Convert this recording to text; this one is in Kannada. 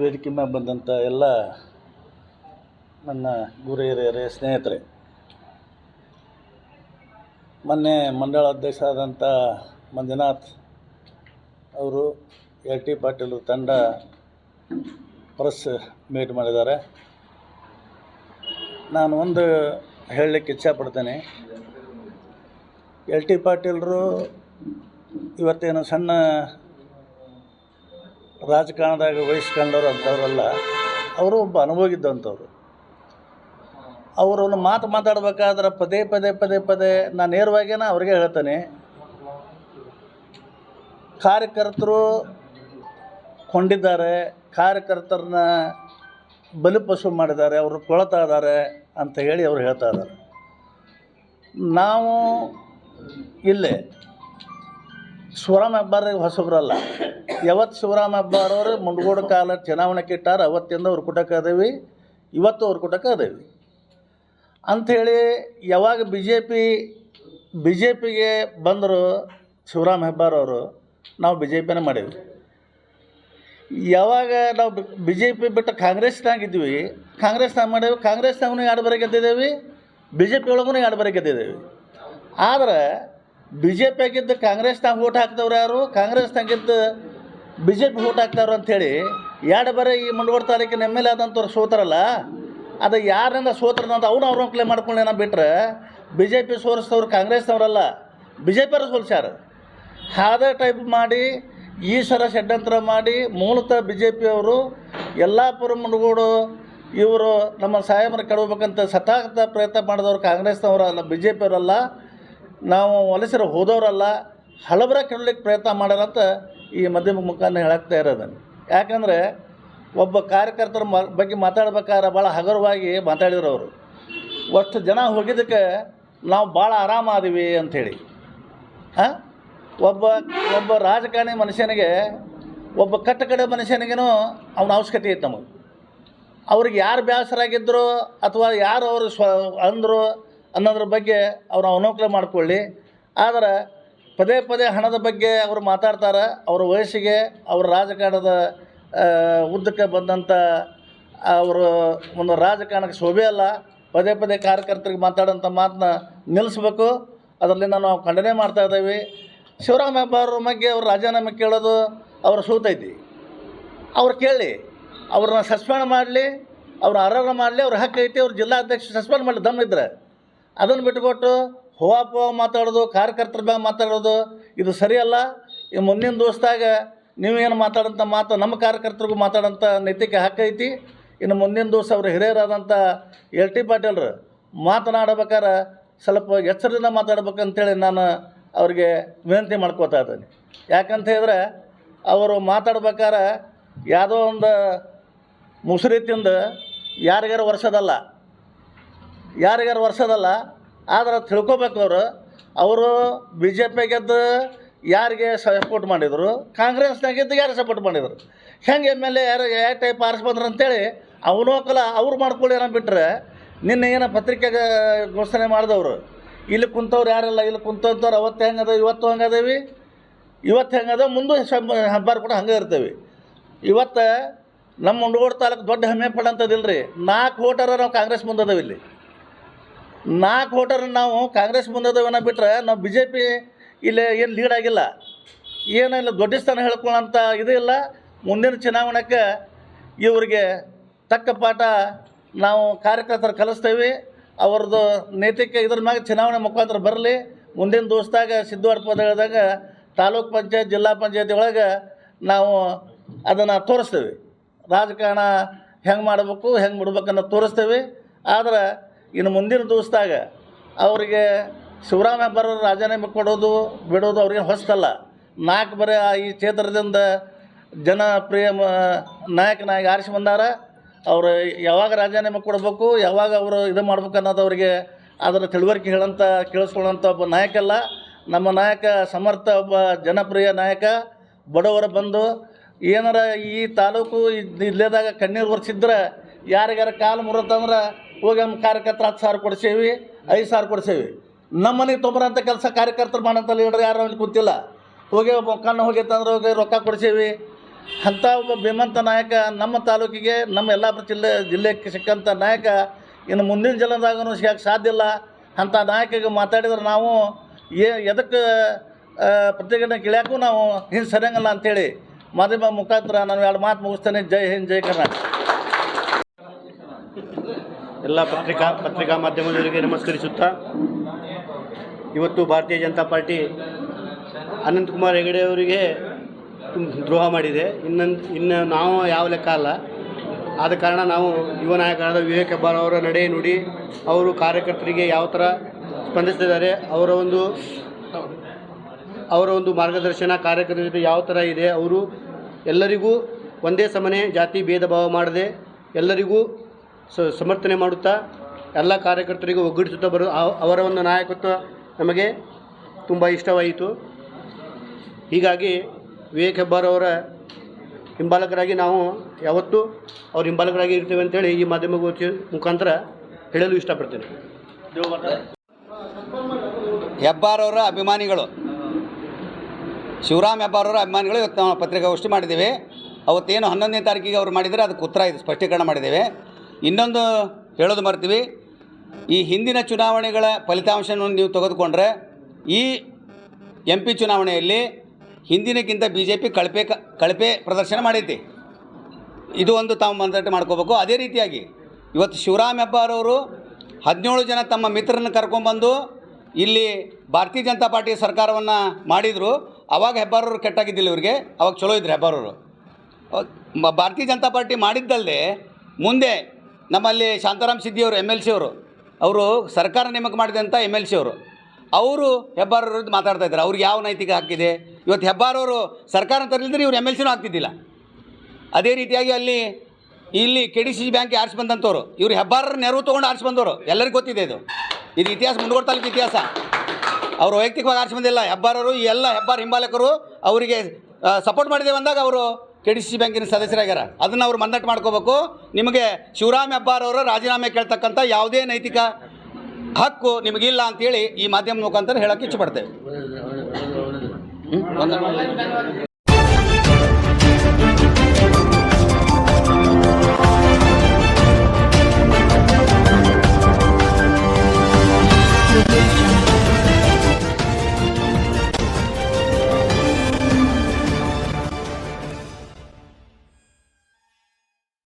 ವೇದಿಕೆ ಮೇಲೆ ಬಂದಂಥ ಎಲ್ಲ ನನ್ನ ಗುರು ಹಿರಿಯರೇ, ಸ್ನೇಹಿತರೆ. ಮೊನ್ನೆ ಮಂಡಳ ಅಧ್ಯಕ್ಷ ಆದಂಥ ಮಂಜುನಾಥ್ ಅವರು ಎಲ್ ಟಿ ಪಾಟೀಲ್ ತಂಡ ಪ್ರೆಸ್ ಮೀಟ್ ಮಾಡಿದ್ದಾರೆ. ನಾನು ಒಂದು ಹೇಳಲಿಕ್ಕೆ ಇಚ್ಛಪಡ್ತೇನೆ. ಎಲ್ ಟಿ ಪಾಟೀಲರು ಇವತ್ತೇನು ಸಣ್ಣ ರಾಜಕಾರಣದಾಗ ವಹಿಸ್ಕೊಂಡವ್ರು ಅಂಥವ್ರಲ್ಲ, ಅವರು ಒಬ್ಬ ಅನುಭವಿದ್ದಂಥವ್ರು ಅವರು ಮಾತು ಮಾತಾಡ್ಬೇಕಾದ್ರೆ ಪದೇ ಪದೇ ಪದೇ ಪದೇ ನಾನು ನೇರವಾಗೇನ ಅವ್ರಿಗೆ ಹೇಳ್ತೇನೆ, ಕಾರ್ಯಕರ್ತರು ಕೊಂಡಿದ್ದಾರೆ, ಕಾರ್ಯಕರ್ತರನ್ನ ಬಲಿಪಶು ಮಾಡಿದ್ದಾರೆ, ಅವರು ಕೊಳ್ತಾ ಇದ್ದಾರೆ ಅಂತ ಹೇಳಿ ಅವ್ರು ಹೇಳ್ತಾ ಇದ್ದಾರೆ. ನಾವು ಇಲ್ಲೇ ಸ್ವರಮ್ ಹೆಬ್ಬಾರಿಗೆ ಹೊಸಬ್ರಲ್ಲ ಯಾವತ್ತು ಶಿವರಾಮ ಹೆಬ್ಬಾರವ್ರು ಮುಂಡಗೋಡು ಕಾಲ ಚುನಾವಣೆ ಕಿಟ್ಟಾರ ಅವತ್ತಿಂದ ಅವ್ರ ಕುಟಕ್ಕೆ ಅದೇವಿ ಇವತ್ತು ಅವ್ರ ಕುಟಕ್ಕೆ ಅದೇವಿ ಅಂಥೇಳಿ ಯಾವಾಗ B J P B J ಪಿಗೆ ಬಂದರು ಶಿವರಾಮ ಹೆಬ್ಬಾರವರು ನಾವು ಬಿ ಜೆ ಪಿನೇ ಮಾಡೀವಿ ಯಾವಾಗ ನಾವು ಬಿ ಜೆ ಪಿ ಬಿಟ್ಟು ಕಾಂಗ್ರೆಸ್ನಾಗ ಇದ್ವಿ, ಕಾಂಗ್ರೆಸ್ನಾಗ ಮಾಡೇವಿ ಕಾಂಗ್ರೆಸ್ನಾಗೂ ಎರಡು ಬರೋ ಗೆದ್ದಿದ್ದೇವೆ ಬಿ ಜೆ ಪಿ ಒಳಗೂ ಎರಡು ಬರೋ ಗೆದ್ದಿದ್ದೇವೆ. ಆದ್ರೆ ಬಿ ಜೆ ಪಿ ಆಗಿದ್ದು ಕಾಂಗ್ರೆಸ್ನಾಗ ಓಟ್ ಹಾಕ್ದವ್ರು ಯಾರು? ಕಾಂಗ್ರೆಸ್ನಾಗಿದ್ದು ಬಿ ಜೆ ಪಿ ಓಟ್ ಹಾಕ್ತಾವ್ರು ಅಂಥೇಳಿ ಎರಡು ಬರೀ ಈ ಮುಂಡಗೋಡು ತಾಲೂಕಿನ ಎಂ ಎಲ್ ಎ ಆದಂಥವ್ರು ಸೋತಾರಲ್ಲ, ಅದು ಯಾರಿಂದ ಸೋತ್ರನಂತ ಅವ್ನು ಅವ್ರ ಪ್ಲೇ ಮಾಡ್ಕೊಂಡೇನ ಬಿಟ್ರೆ ಬಿ ಜೆ ಪಿ ಸೋರಿಸ್ದವ್ರು ಕಾಂಗ್ರೆಸ್ನವರಲ್ಲ ಬಿ ಜೆ ಪಿಯವರು ಸೋಲ್ಸ್ಯಾರ. ಅದೇ ಟೈಪ್ ಮಾಡಿ ಈ ಸರ ಷಡ್ಯಂತ್ರ ಮಾಡಿ, ಮೂಲತಃ ಬಿ ಜೆ ಪಿಯವರು ಯಲ್ಲಾಪುರ ಮುಂಡಗೋಡು ಇವರು ನಮ್ಮ ಸಾಹೇಬರ ಕೆಡಬೇಕಂತ ಸತಾಗತ ಪ್ರಯತ್ನ ಮಾಡಿದವರು ಕಾಂಗ್ರೆಸ್ನವರಲ್ಲ ಬಿ ಜೆ ಪಿಯವರಲ್ಲ ನಾವು ವಲಸರು ಹೋದವರಲ್ಲ ಹಳಬರ ಕೆಡಲಿಕ್ಕೆ ಪ್ರಯತ್ನ ಮಾಡ್ಯಾರಂತ ಈ ಮಧ್ಯಮ ಮುಖಾಂತರ ಹೇಳಾಗ್ತಾ ಇರೋದನ್ನು. ಯಾಕಂದರೆ ಒಬ್ಬ ಕಾರ್ಯಕರ್ತರ ಬಗ್ಗೆ ಮಾತಾಡ್ಬೇಕಾದ್ರೆ ಭಾಳ ಹಗುರವಾಗಿ ಮಾತಾಡಿದ್ರು ಅವರು. ಅಷ್ಟು ಜನ ಹೋಗಿದ್ದಕ್ಕೆ ನಾವು ಭಾಳ ಆರಾಮ ಆದೀವಿ ಅಂಥೇಳಿ. ಹಾಂ? ಒಬ್ಬ ಒಬ್ಬ ರಾಜಕಾರಣಿ ಮನುಷ್ಯನಿಗೆ, ಒಬ್ಬ ಕಟ್ಟ ಕಡೆ ಮನುಷ್ಯನಿಗೇನು ಅವನ ಅವಶ್ಯಕತೆ ಇತ್ತು ನಮಗೆ. ಅವ್ರಿಗೆ ಯಾರು ಬೇಸರಾಗಿದ್ದರು ಅಥವಾ ಯಾರು ಅವರು ಸ್ವ, ಅಂದರು ಅನ್ನೋದ್ರ ಬಗ್ಗೆ ಅವ್ರು ಅವನೌಕಲ ಮಾಡ್ಕೊಳ್ಳಿ. ಆದರೆ ಪದೇ ಪದೇ ಹಣದ ಬಗ್ಗೆ ಅವರು ಮಾತಾಡ್ತಾರೆ, ಅವ್ರ ವಯಸ್ಸಿಗೆ, ಅವ್ರ ರಾಜಕಾರಣದ ಉದ್ದಕ್ಕೆ ಬಂದಂಥ ಅವರು ಒಂದು ರಾಜಕಾರಣಕ್ಕೆ ಶೋಭೆ ಅಲ್ಲ. ಪದೇ ಪದೇ ಕಾರ್ಯಕರ್ತರಿಗೆ ಮಾತಾಡೋಂಥ ಮಾತನ್ನ ನಿಲ್ಲಿಸ್ಬೇಕು ಅದರಲ್ಲಿ ನಾವು ಖಂಡನೆ ಮಾಡ್ತಾ ಇದ್ದೀವಿ. ಶಿವರಾಮ ಹೆಬ್ಬಾರ್ ಬಗ್ಗೆ ಅವ್ರು ರಾಜೀನಾಮೆ ಕೇಳೋದು ಅವ್ರ ಸೂತೈತಿ ಅವ್ರು ಕೇಳಿ, ಅವ್ರನ್ನ ಸಸ್ಪೆಂಡ್ ಮಾಡಲಿ, ಅವ್ರ ಅರ್ಹರ ಮಾಡಲಿ, ಅವ್ರ ಹಕ್ಕು ಐತಿ, ಅವ್ರ ಜಿಲ್ಲಾಧ್ಯಕ್ಷ ಸಸ್ಪೆಂಡ್ ಮಾಡಲಿ, ದಮ್ ಇದ್ರೆ. ಅದನ್ನು ಬಿಟ್ಕೊಟ್ಟು ಹೋವಾಪೋ ಮಾತಾಡೋದು ಕಾರ್ಯಕರ್ತರ ಬಗ್ಗೆ ಮಾತಾಡೋದು, ಇದು ಸರಿಯಲ್ಲ? ಈ ಮುಂದಿನ ದಿವಸದಾಗ ನೀವೇನು ಮಾತಾಡೋಂಥ ಮಾತು ನಮ್ಮ ಕಾರ್ಯಕರ್ತರಿಗೂ ಮಾತಾಡೋಂಥ ನೈತಿಕ ಹಕ್ಕೈತಿ ಇನ್ನು ಮುಂದಿನ ದಿವಸ ಅವ್ರ ಹಿರಿಯರಾದಂಥ ಎಲ್ ಟಿ ಪಾಟೀಲ್ರು ಮಾತನಾಡ್ಬೇಕಾರೆ ಸ್ವಲ್ಪ ಎಚ್ಚರದಿಂದ ಮಾತಾಡ್ಬೇಕಂತೇಳಿ ನಾನು ಅವರಿಗೆ ವಿನಂತಿ ಮಾಡ್ಕೋತಾ ಇದ್ದೀನಿ. ಯಾಕಂತ ಹೇಳಿದ್ರೆ ಅವರು ಮಾತಾಡ್ಬೇಕಾರೆ ಯಾವುದೋ ಒಂದು ಮುಸುರಿ ತಿಂದು ಯಾರಿಗಾರು ವರ್ಷದಲ್ಲ ಯಾರಿಗಾರು ವರ್ಷದಲ್ಲ ಆದ್ರೆ ತಿಳ್ಕೊಬೇಕು ಅವರು. ಅವರು ಬಿ ಜೆ ಪಿ ಗೆದ್ದು ಯಾರಿಗೆ ಸಪೋರ್ಟ್ ಮಾಡಿದರು? ಕಾಂಗ್ರೆಸ್ನಾಗಿದ್ದು ಯಾರು ಸಪೋರ್ಟ್ ಮಾಡಿದರು? ಹೆಂಗೆ ಎಂ ಎಲ್ ಎ ಯಾರು ಯಾವ ಟೈಪ್ ಆರಿಸಿ ಬಂದ್ರು ಅಂತೇಳಿ ಅವನೋಕಲ ಅವ್ರು ಮಾಡ್ಕೊಳ್ಳಿ ಏನೋ ಬಿಟ್ಟರೆ ನಿನ್ನೆ ಏನೋ ಪತ್ರಿಕೆಗೆ ಘೋಷಣೆ ಮಾಡಿದವರು. ಇಲ್ಲಿ ಕುಂತವ್ರು ಯಾರಲ್ಲ, ಇಲ್ಲಿ ಕುಂತವ್ರು ಅವತ್ತು ಹೆಂಗದ ಇವತ್ತು ಹಂಗದೇವಿ ಇವತ್ತು ಹೆಂಗದ ಮುಂದೆ ಹಬ್ಬಾರು ಕೂಡ ಹಂಗೆ ಇರ್ತೇವೆ. ಇವತ್ತು ನಮ್ಮ ಉಂಡಗೋಡು ತಾಲೂಕು ದೊಡ್ಡ ಹೆಮ್ಮೆ ಪಡಂತದಿಲ್ಲ ರೀ ನಾಲ್ಕು ವೋಟರ ನಾವು ಕಾಂಗ್ರೆಸ್ ಮುಂದದವಿ ಇಲ್ಲಿ. ನಾಲ್ಕು ವೋಟರ್ ನಾವು ಕಾಂಗ್ರೆಸ್ ಮುಂದದವನ್ನ ಬಿಟ್ರೆ ನಾವು ಬಿ ಜೆ ಪಿ ಇಲ್ಲಿ ಏನು ಲೀಡ್ ಆಗಿಲ್ಲ. ಏನಿಲ್ಲ ದೊಡ್ಡ ಸ್ಥಾನ ಹೇಳ್ಕೊಳ್ಳೋಂಥ ಇದು ಇಲ್ಲ. ಮುಂದಿನ ಚುನಾವಣೆಗೆ ಇವರಿಗೆ ತಕ್ಕ ಪಾಠ ನಾವು ಕಾರ್ಯಕರ್ತರು ಕಲಿಸ್ತೇವೆ. ಅವ್ರದ್ದು ನೈತಿಕ ಇದ್ರ ಮ್ಯಾಗ ಚುನಾವಣೆ ಮುಖಾಂತರ ಬರಲಿ. ಮುಂದಿನ ದಿವಸದಾಗ ಸಿದ್ಧವಾಡ ಪದ ಹೇಳಿದಾಗ ತಾಲೂಕ್ ಪಂಚಾಯತ್, ಜಿಲ್ಲಾ ಪಂಚಾಯತಿ ಒಳಗೆ ನಾವು ಅದನ್ನು ತೋರಿಸ್ತೇವೆ. ರಾಜಕಾರಣ ಹೆಂಗೆ ಮಾಡಬೇಕು, ಹೆಂಗೆ ಬಿಡ್ಬೇಕನ್ನೋ ತೋರಿಸ್ತೇವೆ. ಆದ್ರೆ ಇನ್ನು ಮುಂದಿನ ದಿವಸದಾಗ ಅವರಿಗೆ ಶಿವರಾಮ ಹೆಬ್ಬಾರ್ ರಾಜೀನಾಮೆ ಕೊಡೋದು, ಬಿಡೋದು ಅವ್ರಿಗೆ ಹೊಸ್ತಲ್ಲ. ನಾಲ್ಕು ಬರೀ ಈ ಕ್ಷೇತ್ರದಿಂದ ಜನಪ್ರಿಯ ನಾಯಕನಾಗಿ ಆರಿಸಿ ಬಂದಾರ. ಅವರು ಯಾವಾಗ ರಾಜೀನಾಮೆ ಕೊಡಬೇಕು, ಯಾವಾಗ ಅವರು ಇದು ಮಾಡ್ಬೇಕು ಅನ್ನೋದು ಅವರಿಗೆ ಅದರ ತಿಳುವಳಿಕೆ ಹೇಳಂತ ಕೇಳಿಸ್ಕೊಳ್ಳೋಂಥ ಒಬ್ಬ ನಾಯಕ ಅಲ್ಲ ನಮ್ಮ ನಾಯಕ, ಸಮರ್ಥ ಒಬ್ಬ ಜನಪ್ರಿಯ ನಾಯಕ, ಬಡವರ ಬಂದು ಏನಾರ ಈ ತಾಲೂಕು ಇಲ್ಲೇದಾಗ ಕಣ್ಣೀರು ಒರೆಸಿದ್ರೆ ಯಾರಿಗಾರ ಕಾಲು ಮುರತ್ತಂದ್ರೆ ಹೋಗಿ ನಮ್ಮ ಕಾರ್ಯಕರ್ತರು ಹತ್ತು ಸಾವಿರ ಕೊಡ್ಸೇವಿ, ಐದು ಸಾವಿರ ಕೊಡ್ಸೇವಿ. ನಮ್ಮ ಮನೆಗೆ ತೊಂಬರಂಥ ಕೆಲಸ ಕಾರ್ಯಕರ್ತರು ಮಾಡೋಂಥ ಲೀಡರ್ ಯಾರು ಅಲ್ಲಿ ಕೂತಿಲ್ಲ. ಹೋಗಿ ಕಣ್ಣು ಹೋಗೈತಂದ್ರೆ ಹೋಗಿ ರೊಕ್ಕ ಕೊಡ್ಸೇವಿ. ಅಂಥ ಒಬ್ಬ ಭೀಮಂತ ನಾಯಕ ನಮ್ಮ ತಾಲೂಕಿಗೆ, ನಮ್ಮ ಎಲ್ಲ ಜಿಲ್ಲೆ ಜಿಲ್ಲೆಗೆ ಸಿಕ್ಕಂಥ ನಾಯಕ, ಇನ್ನು ಮುಂದಿನ ಜಲದಾಗೂ ಸಿಗಕ್ಕೆ ಸಾಧ್ಯ ಇಲ್ಲ. ಅಂಥ ನಾಯಕಿಗೆ ಮಾತಾಡಿದ್ರೆ ನಾವು ಏ ಎದಕ್ಕೆ ಪ್ರತಿಭಟನೆ ಗಿಳ್ಯಾಕೂ ನಾವು ಹಿಂಗೆ ಸರಿಯಂಗಲ್ಲ ಅಂಥೇಳಿ ಮಾಧ್ಯಮ ಮುಖಾಂತರ ನಾನು ಎರಡು ಮಾತು ಮುಗಿಸ್ತೇನೆ. ಜೈ ಹಿಂದ್, ಜೈ ಕರ್ನಾಟಕ. ಎಲ್ಲ ಪತ್ರಿಕಾ ಪತ್ರಿಕಾ ಮಾಧ್ಯಮದವರಿಗೆ ನಮಸ್ಕರಿಸುತ್ತಾ, ಇವತ್ತು ಭಾರತೀಯ ಜನತಾ ಪಾರ್ಟಿ ಅನಂತಕುಮಾರ್ ಹೆಗಡೆ ಅವರಿಗೆ ದ್ರೋಹ ಮಾಡಿದೆ. ಇನ್ನೊಂದು, ಇನ್ನು ನಾವು ಯಾವ ಲೆಕ್ಕ ಅಲ್ಲ. ಆದ ಕಾರಣ ನಾವು ಯುವ ನಾಯಕರಾದ ವಿವೇಕ್ ಹೆಬ್ಬಾರ್ ಅವರ ನಡೆ ನುಡಿ, ಅವರು ಕಾರ್ಯಕರ್ತರಿಗೆ ಯಾವ ಥರ ಸ್ಪಂದಿಸ್ತಿದ್ದಾರೆ, ಅವರ ಒಂದು ಅವರ ಒಂದು ಮಾರ್ಗದರ್ಶನ ಕಾರ್ಯಕರ್ತರ ಜೊತೆ ಯಾವ ಥರ ಇದೆ, ಅವರು ಎಲ್ಲರಿಗೂ ಒಂದೇ ಸಮನೆ ಜಾತಿ ಭೇದ ಭಾವ ಮಾಡದೆ ಎಲ್ಲರಿಗೂ ಸಮರ್ಥನೆ ಮಾಡುತ್ತಾ ಎಲ್ಲ ಕಾರ್ಯಕರ್ತರಿಗೂ ಒಗ್ಗೂಡಿಸುತ್ತಾ ಬರು ಅವ- ಅವರ ಒಂದು ನಾಯಕತ್ವ ನಮಗೆ ತುಂಬ ಇಷ್ಟವಾಯಿತು. ಹೀಗಾಗಿ ವಿವೇಕ್ ಅವರ ಹಿಂಬಾಲಕರಾಗಿ ನಾವು ಯಾವತ್ತೂ ಅವ್ರ ಹಿಂಬಾಲಕರಾಗಿ ಇರ್ತೇವೆ ಅಂತೇಳಿ ಈ ಮಾಧ್ಯಮ ಮುಖಾಂತರ ಹೇಳಲು ಇಷ್ಟಪಡ್ತೇನೆ. ಹೆಬ್ಬಾರವರ ಅಭಿಮಾನಿಗಳು, ಶಿವರಾಮ್ ಅವರ ಅಭಿಮಾನಿಗಳು ಇವತ್ತು ನಾವು ಪತ್ರಿಕಾಗೋಷ್ಠಿ ಮಾಡಿದ್ದೇವೆ. ಅವತ್ತೇನು ಹನ್ನೊಂದನೇ ತಾರೀಕಿಗೆ ಅವ್ರು ಮಾಡಿದರೆ ಅದಕ್ಕೆ ಉತ್ತರ ಇದು ಸ್ಪಷ್ಟೀಕರಣ ಮಾಡಿದ್ದೇವೆ. ಇನ್ನೊಂದು ಹೇಳೋದು ಮರ್ತೀವಿ. ಈ ಹಿಂದಿನ ಚುನಾವಣೆಗಳ ಫಲಿತಾಂಶವನ್ನು ನೀವು ತೆಗೆದುಕೊಂಡ್ರೆ ಈ ಎಂ ಪಿ ಚುನಾವಣೆಯಲ್ಲಿ ಹಿಂದಿನಕ್ಕಿಂತ ಬಿ ಜೆ ಪಿ ಕಳಪೆ ಕಳಪೆ ಪ್ರದರ್ಶನ ಮಾಡೈತಿ ಇದು ಒಂದು ತಾವು ಮಂದಟ್ಟು ಮಾಡ್ಕೋಬೇಕು. ಅದೇ ರೀತಿಯಾಗಿ ಇವತ್ತು ಶಿವರಾಮ್ ಹೆಬ್ಬಾರ್ ಅವರು ಹದಿನೇಳು ಜನ ತಮ್ಮ ಮಿತ್ರರನ್ನು ಕರ್ಕೊಂಡ್ಬಂದು ಇಲ್ಲಿ ಭಾರತೀಯ ಜನತಾ ಪಾರ್ಟಿ ಸರ್ಕಾರವನ್ನು ಮಾಡಿದರು. ಅವಾಗ ಹೆಬ್ಬಾರವರು ಕೆಟ್ಟಾಗಿದ್ದಿಲ್ಲ ಇವರಿಗೆ. ಅವಾಗ ಚಲೋ ಇದ್ರು ಹೆಬ್ಬಾರವರು. ಭಾರತೀಯ ಜನತಾ ಪಾರ್ಟಿ ಮಾಡಿದ್ದಲ್ಲದೆ ಮುಂದೆ ನಮ್ಮಲ್ಲಿ ಶಾಂತಾರಾಮ್ ಸಿದ್ದಿಯವರು ಎಂ ಎಲ್ ಸಿ ಅವರು ಅವರು ಸರ್ಕಾರ ನೇಮಕ ಮಾಡಿದಂಥ ಎಂ ಎಲ್ ಸಿ ಅವರು. ಅವರು ಹೆಬ್ಬಾರ್ ವಿರುದ್ಧ ಮಾತಾಡ್ತಾ ಇದ್ದಾರೆ. ಅವ್ರಿಗೆ ಯಾವ ನೈತಿಕ ಹಾಕಿದೆ ಇವತ್ತು ಹೆಬ್ಬಾರವರು ಸರ್ಕಾರ ತರಲಿದ್ರೆ ಇವ್ರು ಎಂ ಎಲ್ ಸಿನೂ ಆಗ್ತಿದ್ದಿಲ್ಲ. ಅದೇ ರೀತಿಯಾಗಿ ಅಲ್ಲಿ, ಇಲ್ಲಿ ಕೆ ಡಿ ಸಿ ಬ್ಯಾಂಕ್ ಆರಿಸಿ ಬಂದಂಥವ್ರು, ಇವರು ಹೆಬ್ಬಾರರ ನೆರವು ತೊಗೊಂಡು ಆರಿಸಿ ಬಂದವರು. ಎಲ್ಲರಿಗೂ ಗೊತ್ತಿದೆ ಇದು. ಇದು ಇತಿಹಾಸ ಮುಂದುವರ್ತಾ ತಾಲೂಕು ಇತಿಹಾಸ. ಅವರು ವೈಯಕ್ತಿಕವಾಗಿ ಆರಿಸಿ ಬಂದಿಲ್ಲ. ಹೆಬ್ಬಾರರು ಎಲ್ಲ ಹೆಬ್ಬಾರ್ ಹಿಂಬಾಲಕರು ಅವರಿಗೆ ಸಪೋರ್ಟ್ ಮಾಡಿದ್ದೇವೆ ಅಂದಾಗ ಅವರು ಕೆ ಡಿ ಸಿ ಬ್ಯಾಂಕಿನ ಸದಸ್ಯರಾಗ್ಯಾರ. ಅದನ್ನು ಅವ್ರು ಮನ್ನಟ್ಟು ಮಾಡ್ಕೋಬೇಕು. ನಿಮಗೆ ಶಿವರಾಮ್ ಹೆಬ್ಬಾರ್ ಅವರು ರಾಜೀನಾಮೆ ಕೇಳ್ತಕ್ಕಂಥ ಯಾವುದೇ ನೈತಿಕ ಹಕ್ಕು ನಿಮಗಿಲ್ಲ ಅಂತೇಳಿ ಈ ಮಾಧ್ಯಮ ಮುಖಾಂತರ ಹೇಳೋಕ್ಕೆ ಇಚ್ಛಪಡ್ತೇವೆ